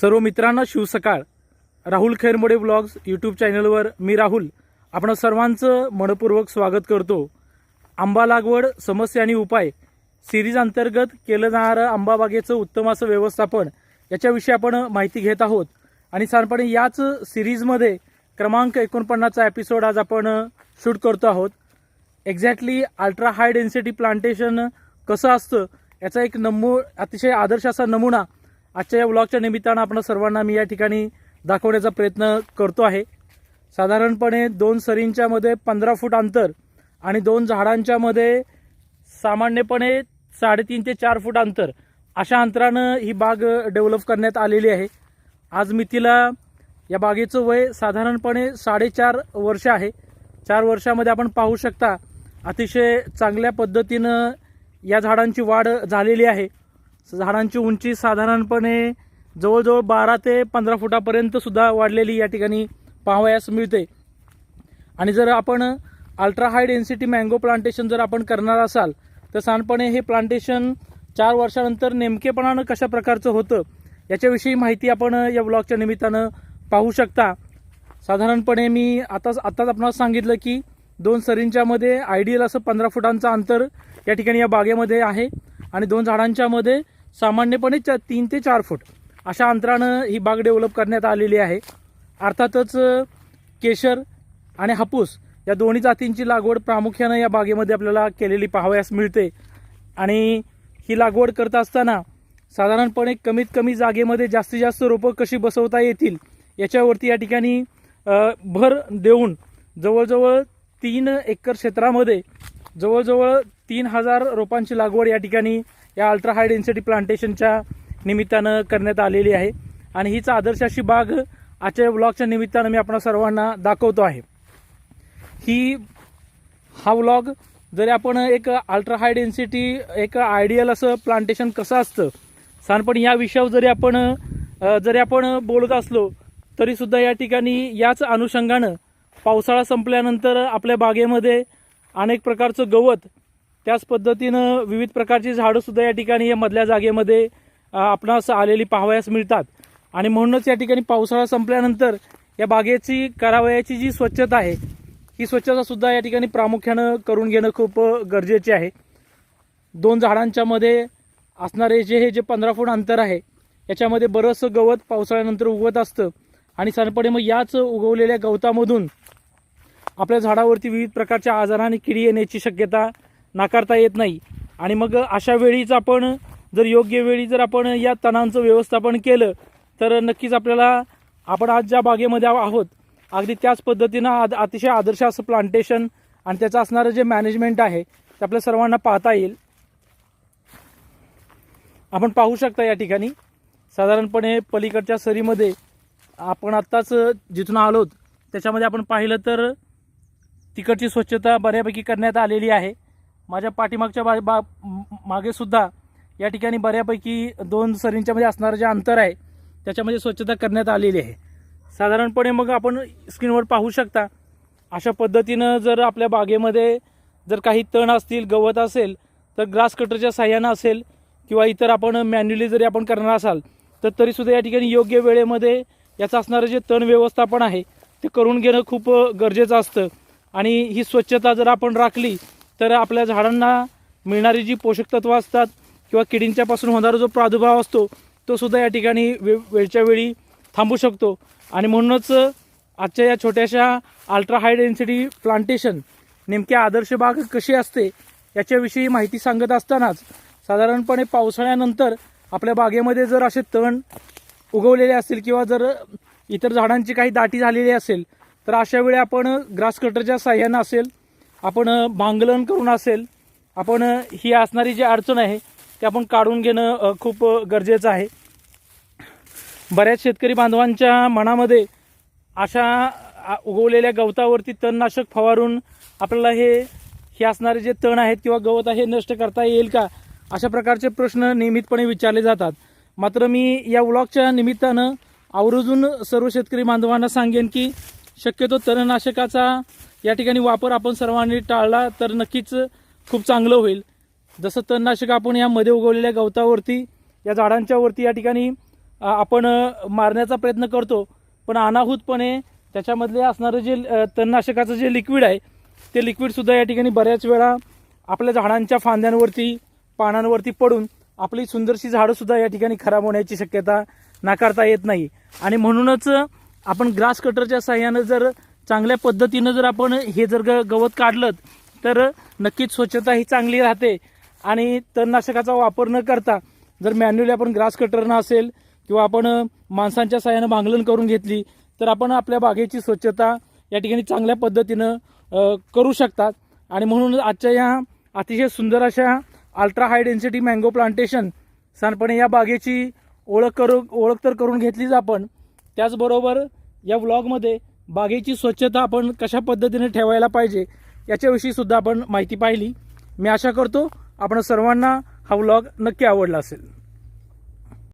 सर्व मित्रांना शिवसकाळ. राहुल खैरमोडे ब्लॉग्स यूट्यूब चॅनलवर मी राहुल. आपण सर्वांचं मनपूर्वक स्वागत करतो. आंबा लागवड समस्या आणि उपाय सिरीज अंतर्गत केलं जाणारं आंबा बागेचं उत्तम असं व्यवस्थापन याच्याविषयी आपण माहिती घेत आहोत. आणि साधारणपणे याच सिरीजमध्ये क्रमांक एकोणपन्नासचा एपिसोड आज आपण शूट करतो आहोत. Exactly ultra high density plantation कसं असतं याचा एक नमू अतिशय आदर्श असा नमुना आजच्या या व्लॉगच्या निमित्तानं आपण सर्वांना मी या ठिकाणी दाखवण्याचा प्रयत्न करतो आहे. साधारणपणे दोन सरींच्यामध्ये पंधरा फूट अंतर आणि दोन झाडांच्यामध्ये सामान्यपणे साडेतीन ते चार फूट अंतर अशा अंतरानं ही बाग डेव्हलप करण्यात आलेली आहे. आज मितीला या बागेचं वय साधारणपणे साडेचार वर्ष आहे. चार वर्षामध्ये आपण पाहू शकता अतिशय चांगल्या पद्धतीनं या झाडांची वाढ झालेली आहे. झाडांची उंची साधारणपणे जवळजवळ बारा ते पंधरा फुटापर्यंत सुद्धा वाढलेली या ठिकाणी पाहावयास मिळते. आणि जर आपण ultra high density mango plantation जर आपण करणार असाल तर साधारणपणे हे प्लांटेशन चार वर्षानंतर नेमकेपणानं कशा प्रकारचं होतं याच्याविषयी माहिती आपण या ब्लॉगच्या निमित्तानं पाहू शकता. साधारणपणे मी आताच आत्ताच आपणास सांगितलं की दोन सरींच्यामध्ये आयडियल असं पंधरा फुटांचं अंतर या ठिकाणी या बागेमध्ये आहे. आणि दोन झाडांच्यामध्ये सामान्यपणे च तीन ते चार फूट अशा अंतरानं ही बाग डेव्हलप करण्यात आलेली आहे. अर्थातच केशर आणि हापूस या दोन्ही जातींची लागवड प्रामुख्यानं या बागेमध्ये आपल्याला केलेली पाहावयास मिळते. आणि ही लागवड करत असताना साधारणपणे कमीत कमी जागेमध्ये जास्तीत जास्त रोपं कशी बसवता येतील याच्यावरती या ठिकाणी भर देऊन जवळजवळ तीन एकर क्षेत्रामध्ये जवळजवळ तीन हजार रोपांची लागवड या ठिकाणी या अल्ट्रा हाय डेन्सिटी प्लांटेशनच्या निमित्तानं करण्यात आलेली आहे. आणि हीच आदर्श अशी बाग आजच्या व्लॉगच्या निमित्तानं मी आपण सर्वांना दाखवतो आहे. ही हा व्लॉग जरी आपण एक अल्ट्रा हाय डेन्सिटी एक आयडियल असं प्लांटेशन कसं असतं साधारणपणे या विषयावर जरी आपण जरी आपण बोलत असलो तरीसुद्धा या ठिकाणी याच अनुषंगानं पावसाळा संपल्यानंतर आपल्या बागेमध्ये अनेक प्रकारचं गवत त्याच पद्धतीनं विविध प्रकारची झाडंसुद्धा या ठिकाणी या मधल्या जागेमध्ये आपणास आलेली पाहावयास मिळतात. आणि म्हणूनच या ठिकाणी पावसाळा संपल्यानंतर या बागेची करावयाची जी स्वच्छता आहे ही स्वच्छतासुद्धा या ठिकाणी प्रामुख्यानं करून घेणं खूप गरजेचे आहे. दोन झाडांच्या मध्ये असणारे जे हे जे पंधरा फूट अंतर आहे याच्यामध्ये बरंचसं गवत पावसाळ्यानंतर उगवत असतं. आणि साधारणपणे मग याच उगवलेल्या गवतामधून आपल्या झाडावरती विविध प्रकारच्या आजार आणि किडी येण्याची शक्यता नाकारता येत नाही. आणि मग अशा वेळीच आपण जर योग्य वेळी जर आपण या तणांचं व्यवस्थापन केलं तर नक्कीच आपल्याला आपण आज ज्या बागेमध्ये आहोत अगदी त्याच पद्धतीनं आद अतिशय आदर्श असं प्लांटेशन आणि त्याचं असणारं जे मॅनेजमेंट आहे ते आपल्या सर्वांना पाहता येईल. आपण पाहू शकता या ठिकाणी साधारणपणे पलीकडच्या सरीमध्ये आपण आत्ताच जिथून आलोत त्याच्यामध्ये आपण पाहिलं तर तिकडची स्वच्छता बऱ्यापैकी करण्यात आलेली आहे. माझ्या पाठीमागच्या बा बा मागे सुद्धा या ठिकाणी बऱ्यापैकी दोन सरींच्यामध्ये असणारं जे अंतर आहे त्याच्यामध्ये स्वच्छता करण्यात आलेली आहे. साधारणपणे मग आपण स्क्रीनवर पाहू शकता अशा पद्धतीनं जर आपल्या बागेमध्ये जर काही तण असतील गवत असेल तर ग्रास कटरच्या साह्यानं असेल किंवा इतर आपण मॅन्युअली जरी आपण करणार असाल तर तरीसुद्धा या ठिकाणी योग्य वेळेमध्ये याचं असणारं जे तण व्यवस्थापन आहे ते करून घेणं खूप गरजेचं असतं. आणि ही स्वच्छता जर आपण राखली तर आपल्या झाडांना मिळणारी जी पोषक तत्वं असतात किंवा किडींच्यापासून होणारा जो प्रादुर्भाव असतो तो सुद्धा या ठिकाणी वे वेळच्या वेळी थांबू शकतो. आणि म्हणूनच आजच्या या छोट्याशा अल्ट्रा हाय डेन्सिटी प्लांटेशन नेमकी आदर्श बाग कशी असते याच्याविषयी माहिती सांगत असतानाच साधारणपणे पावसाळ्यानंतर आपल्या बागेमध्ये जर असे तण उगवलेले असतील किंवा जर इतर झाडांची काही दाटी झालेली असेल तर अशा वेळी आपण ग्रास कटरच्या साह्यानं असेल आपण भांगलन करून असेल आपण ही असणारी जी अडचण आहे ती आपण काढून घेणं खूप गरजेचं आहे. बऱ्याच शेतकरी बांधवांच्या मनामध्ये अशा उगवलेल्या गवतावरती तणनाशक फवारून आपल्याला हे हे असणारे जे तण आहेत किंवा गवत आहे हे नष्ट करता येईल का अशा प्रकारचे प्रश्न नियमितपणे विचारले जातात. मात्र मी या व्लॉगच्या निमित्तानं आवर्जून सर्व शेतकरी बांधवांना सांगेन की शक्यतो तणनाशकाचा या ठिकाणी वापर आपण सर्वांनी टाळला तर नक्कीच खूप चांगलं होईल. जसं तणनाशक आपण या मध्ये उगवलेल्या गवतावरती या झाडांच्या वरती या ठिकाणी आपण मारण्याचा प्रयत्न करतो. पण अनाहूतपणे त्याच्यामधले असणारं जे तणनाशकाचं जे लिक्विड आहे ते लिक्विडसुद्धा या ठिकाणी बऱ्याच वेळा आपल्या झाडांच्या फांद्यांवरती पानांवरती पडून आपली सुंदरशी झाडंसुद्धा या ठिकाणी खराब होण्याची शक्यता नाकारता येत नाही. आणि म्हणूनच आपण ग्रास कटरच्या साह्यानं जर चांगल्या पद्धतीनं जर आपण हे जर ग गवत काढलं तर नक्कीच स्वच्छता ही चांगली राहते. आणि तणनाशकाचा वापर न करता जर मॅन्युअली आपण ग्रास कटरनं असेल किंवा आपण माणसांच्या साह्यानं भांगलन करून घेतली तर आपण आपल्या बागेची स्वच्छता या ठिकाणी चांगल्या पद्धतीनं करू शकतात. आणि म्हणून आजच्या या अतिशय सुंदर अशा ultra high density mango plantation सानपणे या बागेची ओळख करू ओळख तर करून घेतलीच आपण. त्याचबरोबर या व्लॉगमध्ये बागेची स्वच्छता आपण कशा पद्धतीने ठेवायला पाहिजे याच्याविषयी सुद्धा आपण माहिती पाहिली. मी आशा करतो आपण सर्वांना हा व्लॉग नक्की आवडला असेल.